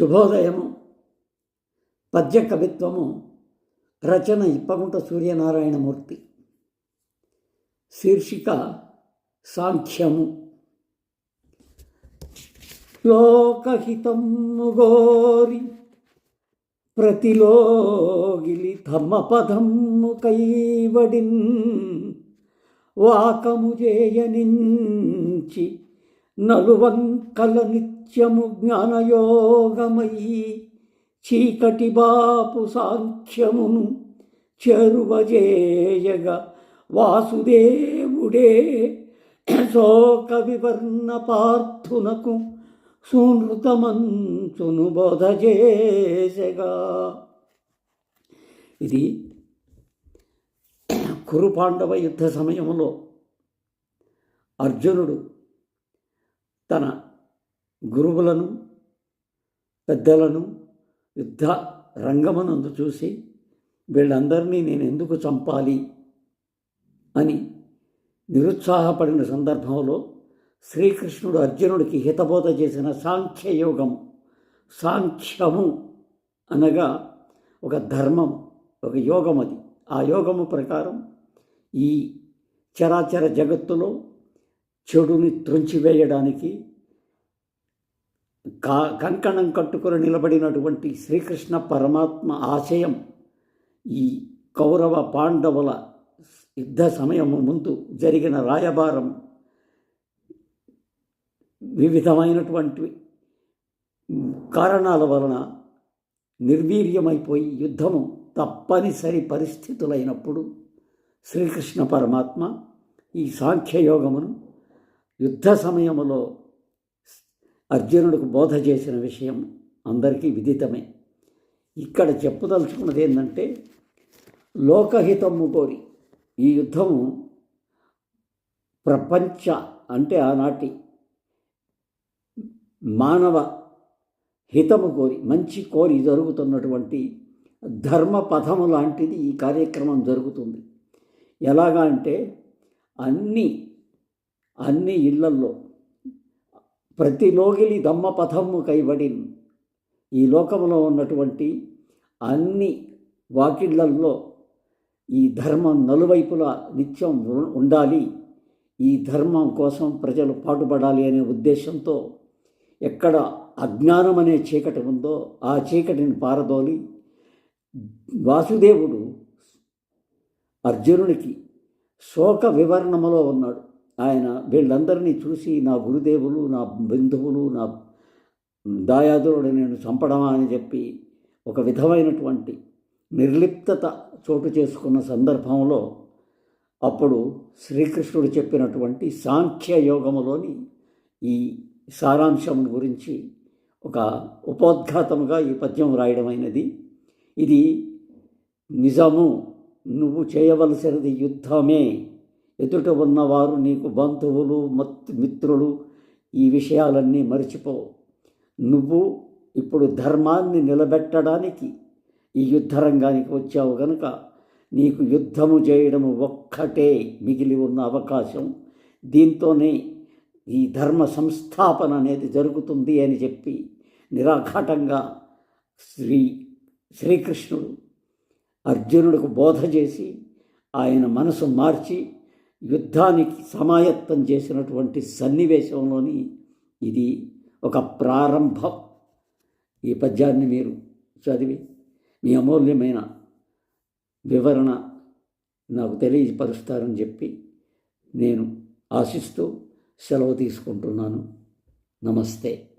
శుభోదయము పద్య కవిత్వము రచన ఇప్పగుంట సూర్యనారాయణమూర్తి. శీర్షిక సాంఖ్యము. లోకహితము గోరి ప్రతిలోగిలి తమ పదము కైవడిన్ వాకము చేయనించి నలువంకలని నిత్యము జ్ఞానయోగమయీ చీకటి బాపు సాంఖ్యమును చెరువజేయగ వాసుదేవుడే. శోక వివర్ణ పార్థునకు సునృతమంచును బోధ చేసగా ఇది కురుపాండవ యుద్ధ సమయంలో అర్జునుడు తన గురువులను పెద్దలను యుద్ధ రంగమునందు చూసి వీళ్ళందరినీ నేను ఎందుకు చంపాలి అని నిరుత్సాహపడిన సందర్భంలో శ్రీకృష్ణుడు అర్జునుడికి హితబోధ చేసిన సాంఖ్యయోగం సాంఖ్యము అనగా ఒక ధర్మం ఒక యోగం అది. ఆ యోగము ప్రకారం ఈ చరాచర జగత్తులో చెడుని త్రుంచివేయడానికి కా కంకణం కట్టుకుని నిలబడినటువంటి శ్రీకృష్ణ పరమాత్మ ఆశయం ఈ కౌరవ పాండవుల యుద్ధ సమయము ముందు జరిగిన రాయబారం వివిధమైనటువంటి కారణాల వలన నిర్వీర్యమైపోయి యుద్ధము తప్పనిసరి పరిస్థితులైనప్పుడు శ్రీకృష్ణ పరమాత్మ ఈ సాంఖ్యయోగమును యుద్ధ సమయములో అర్జునుడికి బోధ చేసిన విషయం అందరికీ విదితమే. ఇక్కడ చెప్పదలుచుకున్నది ఏంటంటే లోకహితము కోరి ఈ యుద్ధము ప్రపంచ అంటే ఆనాటి మానవ హితము కోరి మంచి కోరి జరుగుతున్నటువంటి ధర్మ పథము లాంటిది ఈ కార్యక్రమం జరుగుతుంది. ఎలాగా అంటే అన్ని అన్ని ఇళ్ళల్లో ప్రతి లోగిలి దమ్మ పథము కైబడి ఈ లోకంలో ఉన్నటువంటి అన్ని వాకిళ్ళల్లో ఈ ధర్మం నలువైపులా నిత్యం ఉండాలి. ఈ ధర్మం కోసం ప్రజలు పాటుపడాలి అనే ఉద్దేశంతో ఎక్కడ అజ్ఞానం అనే చీకటి ఉందో ఆ చీకటిని పారదోలి వాసుదేవుడు అర్జునునికి శోక వివరణములో ఉన్నాడు. ఆయన వీళ్ళందరినీ చూసి నా గురుదేవులు నా బంధువులు నా దాయాదురుడు నేను చంపడమా అని చెప్పి ఒక విధమైనటువంటి నిర్లిప్తత చోటు చేసుకున్న సందర్భంలో అప్పుడు శ్రీకృష్ణుడు చెప్పినటువంటి సాంఖ్య యోగములోని ఈ సారాంశం గురించి ఒక ఉపోద్ఘాతముగా ఈ పద్యం రాయడమైనది ఇది నిజము నువ్వు చేయవలసినది యుద్ధమే ఎదుట ఉన్నవారు నీకు బంధువులు మిత్రులు ఈ విషయాలన్నీ మర్చిపో. నువ్వు ఇప్పుడు ధర్మాన్ని నిలబెట్టడానికి ఈ యుద్ధరంగానికి వచ్చావు గనుక నీకు యుద్ధము చేయడము ఒక్కటే మిగిలి ఉన్న అవకాశం. దీంతోనే ఈ ధర్మ సంస్థాపన అనేది జరుగుతుంది అని చెప్పి నిరాఘాటంగా శ్రీ శ్రీకృష్ణుడు అర్జునుడికి బోధ చేసి ఆయన మనసు మార్చి యుద్ధానికి సమాయత్తం చేసినటువంటి సన్నివేశంలోని ఇది ఒక ప్రారంభం. ఈ పద్యాన్ని మీరు చదివి మీ అమూల్యమైన వివరణ నాకు తెలియపరుస్తారని చెప్పి నేను ఆశిస్తూ సెలవు తీసుకుంటున్నాను. నమస్తే.